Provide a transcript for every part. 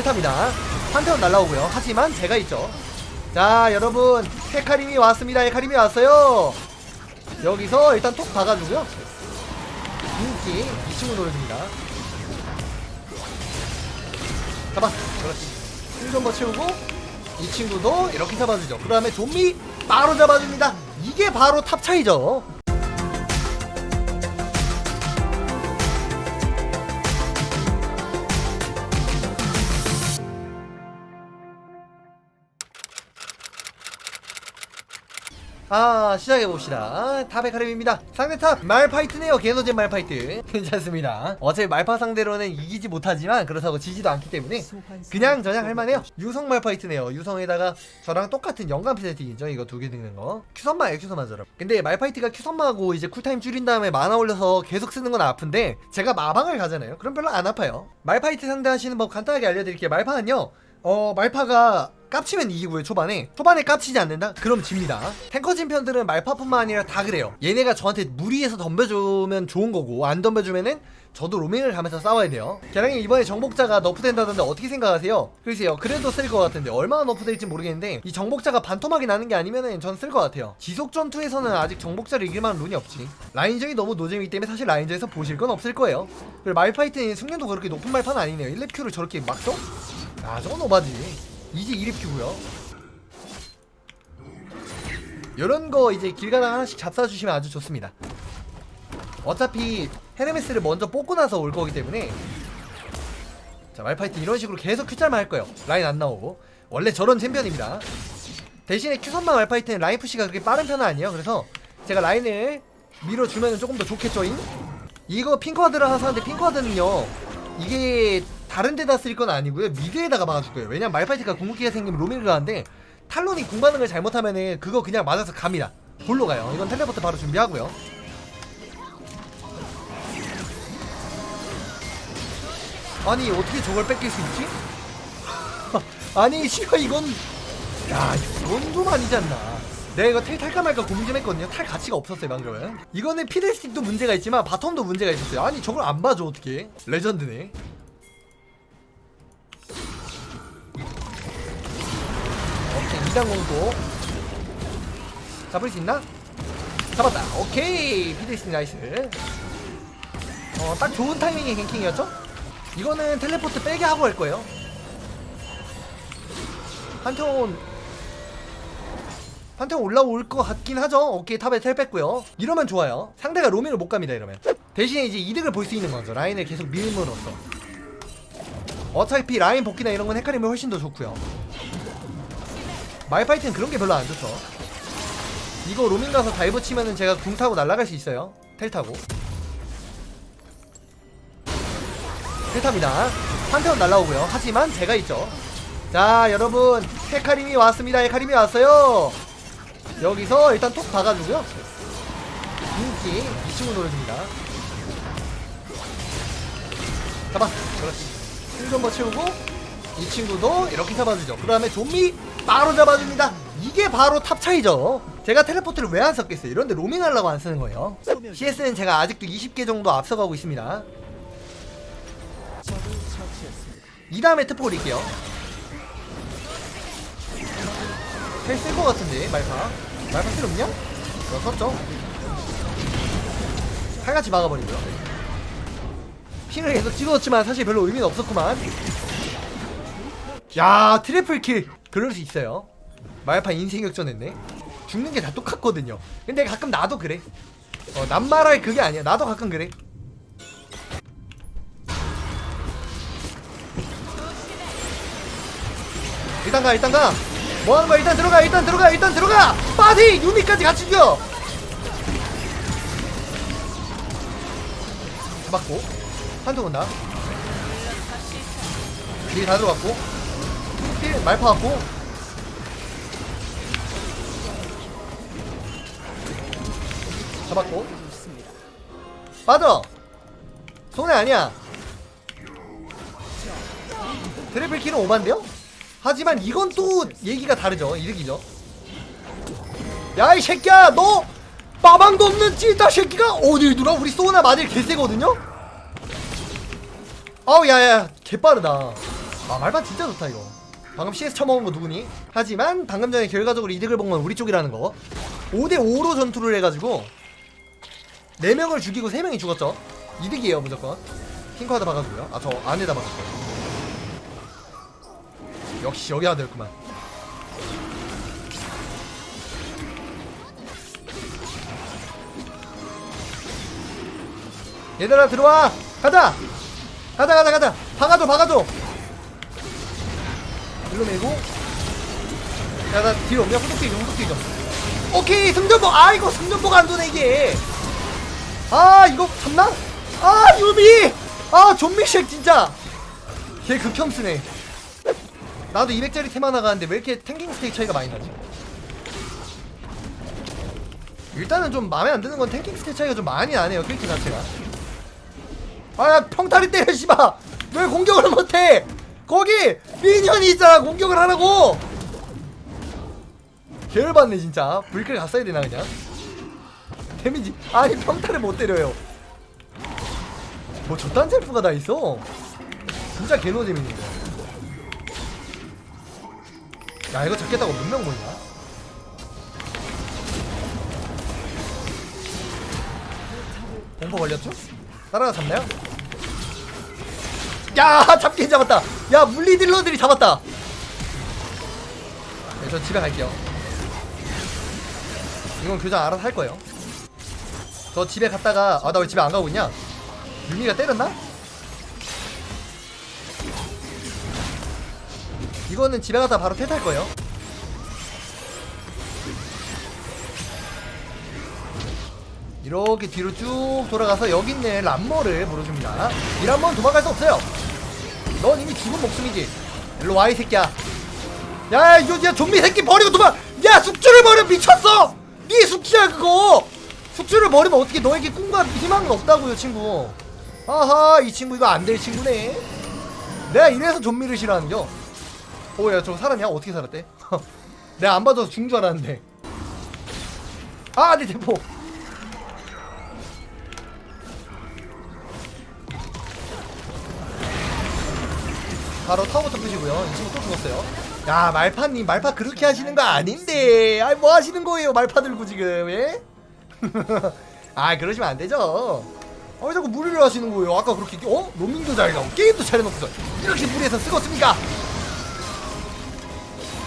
필탑니다. 판테온 날라오고요. 하지만 제가 있죠. 자 여러분. 헤카림이 왔습니다. 헤카림이 왔어요. 여기서 일단 톡 박아주고요. 인기 이 친구 노려줍니다. 잡았어 그렇지. 힐좀더 채우고 이 친구도 이렇게 잡아주죠. 그 다음에 좀비 바로 잡아줍니다. 이게 바로 탑 차이죠 아 시작해봅시다. 탑의 카림입니다. 상대 탑 말파이트네요. 개노젠 말파이트. 괜찮습니다. 어차피 말파 상대로는 이기지 못하지만 그렇다고 지지도 않기 때문에 그냥 저냥 할만해요. 유성 말파이트네요. 유성에다가 저랑 똑같은 영감 세팅이죠. 이거 두개 넣는 거. 큐선마예요 큐선마처럼 근데 말파이트가 큐선마하고 이제 쿨타임 줄인 다음에 만화 올려서 계속 쓰는 건 아픈데 제가 마방을 가잖아요. 그럼 별로 안 아파요. 말파이트 상대하시는 법 간단하게 알려드릴게요. 말파는요 어 말파가 깝치면 이기고요 초반에. 초반에 깝치지 않는다? 그럼 집니다. 탱커 진 편들은 말파뿐만 아니라 다 그래요. 얘네가 저한테 무리해서 덤벼주면 좋은 거고 안 덤벼주면은 저도 로밍을 가면서 싸워야 돼요. 계량님 이번에 정복자가 너프된다던데 어떻게 생각하세요? 글쎄요 그래도 쓸 것 같은데 얼마나 너프될지 모르겠는데 이 정복자가 반토막이 나는 게 아니면은 전 쓸 것 같아요. 지속 전투에서는 아직 정복자를 이길 만한 룬이 없지. 라인전이 너무 노잼이기 때문에 사실 라인전에서 보실 건 없을 거예요. 그리고 말파이트는 숙련도 그렇게 높은 말파는 아니네요. 1렙 큐를 저렇게 막 써? 아 저건 오바지 이제 2립큐고요. 요런 거 이제 길 가다 하나씩 잡사주시면 아주 좋습니다. 어차피 헤르메스를 먼저 뽑고 나서 올 거기 때문에. 자 말파이트 이런 식으로 계속 큐짤만 할 거예요. 라인 안 나오고. 원래 저런 챔피언입니다. 대신에 큐선만 말파이트는 라인 푸시가 그렇게 빠른 편은 아니에요. 그래서 제가 라인을 밀어주면 조금 더 좋겠죠잉? 이거 핑크와드를 하사는데 핑크와드는요 이게 다른 데다 쓸 건 아니고요. 미드에다가 막아줄 거예요. 왜냐면 말파이트가 궁극기가 생기면 로밍을 가는데 탈론이 궁 반응을 잘못하면은 그거 그냥 맞아서 갑니다. 볼로 가요. 이건 텔레포트 바로 준비하고요. 아니 어떻게 저걸 뺏길 수 있지? 아니 씨가 이건 야 이건 좀 아니지 않나. 내가 이거 텔 탈까 말까 고민 좀 했거든요. 탈 가치가 없었어요 방금은. 이거는 피들스틱도 문제가 있지만 바텀도 문제가 있었어요. 아니 저걸 안 봐줘 어떻게? 레전드네 2단 공도 잡을 수 있나? 잡았다. 오케이. 피들스틱 나이스. 어 딱 좋은 타이밍의 갱킹이었죠? 이거는 텔레포트 빼게 하고 할 거예요. 한테온. 판테온 올라올 것 같긴 하죠? 오케이 탑에 텔 뺐고요. 이러면 좋아요. 상대가 로밍을 못 갑니다 이러면. 대신에 이제 이득을 볼 수 있는 거죠. 라인을 계속 밀므로써. 어차피 라인 복귀나 이런 건 헷갈리면 훨씬 더 좋고요 말파이트는 그런 게 별로 안 좋죠. 이거 로밍 가서 다이브 치면은 제가 궁 타고 날아갈 수 있어요. 텔 타고. 텔 탑니다. 판테온 날라오고요. 하지만 제가 있죠. 자 여러분. 헤카림이 왔습니다. 헤카림이 왔어요. 여기서 일단 톡 박아주고요. 인기 이 친구 노려줍니다. 잡았어 그렇지. 힐좀더 채우고 이 친구도 이렇게 잡아주죠. 그 다음에 좀비 바로 잡아줍니다. 이게 바로 탑 차이죠. 제가 텔레포트를 왜 안 썼겠어요? 이런데 로밍 하려고 안 쓰는 거예요. CS는 제가 아직도 20개 정도 앞서가고 있습니다. 이 다음에 특포 올릴게요. 텔쓸것 같은데 말파. 말파 필요 없냐? 어, 썼죠? 칼같이 막아버리고요. 핑을 계속 찍었지만 사실 별로 의미는 없었구만. 야 트리플 킬 그럴 수 있어요. 말파 인생 역전했네. 죽는 게 다 똑같거든요. 근데 가끔 나도 그래. 어, 남 말할 그게 아니야. 나도 가끔 그래. 일단 가 일단 가. 뭐 하는 거야? 일단 들어가 일단 들어가 일단 들어가! 빠지! 유미까지 같이 죽여! 잡았고. 한통 온다 딜다 들어갔고 딜 말파 왔고. 잡았고. 빠져! 손해 아니야. 트리플 킬은 오반데요? 하지만 이건 또 얘기가 다르죠. 이득이죠. 야 이 새끼야! 너 빠방도 없는 찌따 새끼가 어딜 들어 우리 소나 마딜 개세거든요? 아우 야야 개빠르다. 아 말반 진짜 좋다 이거 방금 CS 처먹은 거 누구니? 하지만 방금 전에 결과적으로 이득을 본 건 우리 쪽이라는 거. 5대5로 전투를 해가지고 4명을 죽이고 3명이 죽었죠. 이득이에요 무조건. 핑크하다 박아주고요. 아 저 안에다 박았어요. 역시 여기 하드였구만. 얘들아 들어와! 가자! 가자 가자 가자! 박아줘 박아줘 일로 메고. 야 나 뒤로 그냥 후속 뒤좀 후속 뒤좀 오케이 승전복 아 이거 승전복 안 도네 이게. 아 이거 참나? 아 유미 아 존미쉑 진짜. 걔 극혐 쓰네. 나도 200짜리 테마 나가는데 왜 이렇게 탱킹 스테이 차이가 많이 나지? 일단은 좀 마음에 안 드는 건 탱킹 스테이 차이가 좀 많이 나네요 캐릭터 자체가. 아야 평타를 때려 씨발. 왜 공격을 못해 거기 미니언이 있잖아 공격을 하라고. 개열받네 진짜. 불클 갔어야 되나 그냥? 데미지 아니 평타를 못 때려요. 뭐 저딴 셀프가 다 있어. 진짜 개노잼이는데. 야 이거 잡겠다고 몇명 보냐? 공포 걸렸죠? 따라가 잡나요? 야 잡긴 잡았다. 야 물리딜러들이 잡았다. 네, 저 집에 갈게요. 이건 교장 알아서 할 거예요. 저 집에 갔다가 아 나 왜 집에 안 가고 있냐? 유미가 때렸나? 이거는 집에 가다 바로 퇴할 거예요. 이렇게 뒤로 쭉 돌아가서 여기 있는 람머를 물어줍니다. 이 람머는 도망갈 수 없어요 넌 이미 죽은 목숨이지. 일로 와 이 새끼야. 야 이거 야 좀비 새끼 버리고 도망. 야 숙주를 버려 미쳤어! 네 숙주야 그거! 숙주를 버리면 어떻게 너에게 꿈과 희망은 없다고요 친구. 아하 이 친구 이거 안 될 친구네. 내가 이래서 좀비를 싫어하는겨. 오야 저거 살았냐? 어떻게 살았대? 내가 안 봐도 죽은 줄 알았는데. 아내 대포 바로 타워부터 끄시고요. 이 친구 또 죽었어요. 야 말파님 말파 그렇게 하시는 거 아닌데. 아이 뭐 하시는 거예요 말파 들고 지금 예? 아 그러시면 안 되죠. 아 자꾸 무리를 하시는 거예요. 아까 그렇게 어 로밍도 잘 나오고 게임도 잘해놓고서 이렇게 무리해서 쓰겠습니까?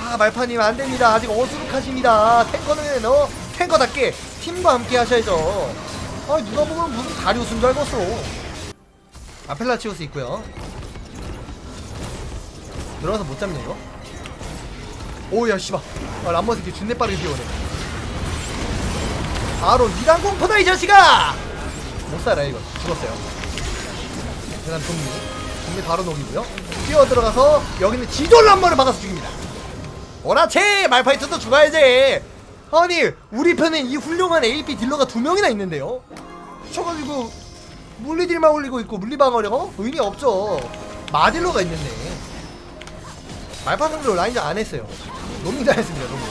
아 말파님 안 됩니다. 아직 어수룩하십니다. 탱커는 어 탱커답게 팀과 함께 하셔야죠. 아 누가 보면 무슨 다리우스인 줄 알겠어. 아펠라치오스 있고요. 들어가서 못 잡냐 이거? 오야 씨발. 아, 람버 새끼 준내 빠르게 뛰어오네. 바로 이단 공포다 이 자식아! 못 살아 이거. 죽었어요. 그다음 좀비 좀비 바로 녹이고요. 뛰어 들어가서 여기는 지돌 람버를 막아서 죽입니다. 오라체 말파이트도 죽어야지! 아니 우리 편엔 이 훌륭한 AP 딜러가 두 명이나 있는데요? 쳐가지고 물리딜만 올리고 있고 물리방어력? 어? 의미 없죠. 마딜러가 있는데 말파 상대로 라인전 안 했어요. 노밍 다 했습니다, 노밍.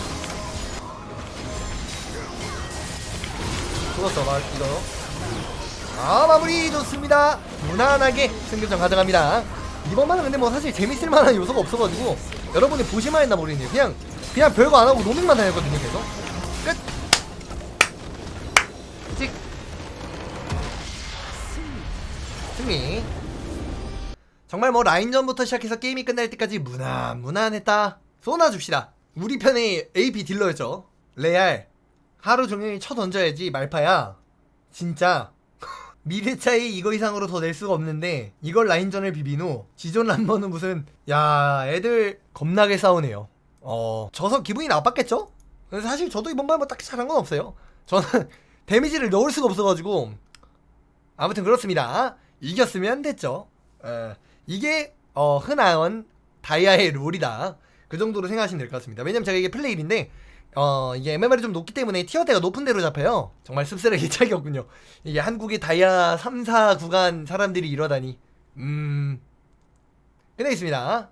죽었어, 말, 이거. 아, 마무리 좋습니다. 무난하게 승격전 가져갑니다. 이번만은 근데 뭐 사실 재밌을 만한 요소가 없어가지고 여러분이 보실만 했나 모르겠네요. 그냥, 그냥 별거 안 하고 노밍만 다녔거든요, 계속. 끝! 찍! 승리. 정말 뭐 라인전부터 시작해서 게임이 끝날 때까지 무난 무난했다. 쏘아줍시다. 우리 편의 AP 딜러였죠. 레알. 하루 종일 쳐 던져야지 말파야. 진짜. 미래 차이 이거 이상으로 더 낼 수가 없는데 이걸 라인전을 비빈 후 지존 람버는 무슨 야 애들 겁나게 싸우네요. 어 져서 기분이 나빴겠죠? 사실 저도 이번 판뭐 딱히 잘한 건 없어요. 저는 데미지를 넣을 수가 없어가지고. 아무튼 그렇습니다. 이겼으면 됐죠. 에. 이게 어, 흔한 다이아의 룰이다. 그 정도로 생각하시면 될 것 같습니다. 왜냐면 제가 이게 플레이인데 어, 이게 MMR이 좀 높기 때문에 티어대가 높은 데로 잡혀요. 정말 씁쓸하게 짝이었군요. 이게 한국의 다이아 3, 4 구간 사람들이 이러다니. 음. 끝내겠습니다.